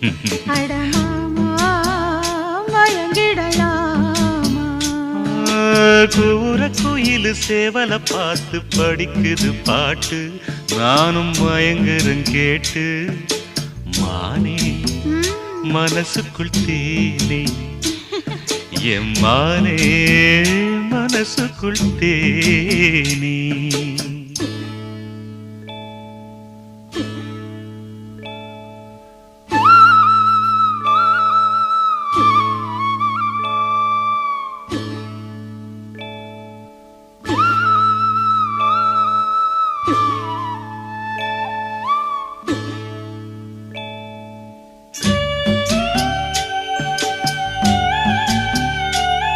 அடமாமா கூற குயிலு சேவல பார்த்து படிக்குது பாட்டு. நானும் மயங்குறேன் கேட்டு. மானே மனசுக்குள் தேனே. எம்மானே மனசுக்குள் தேனே.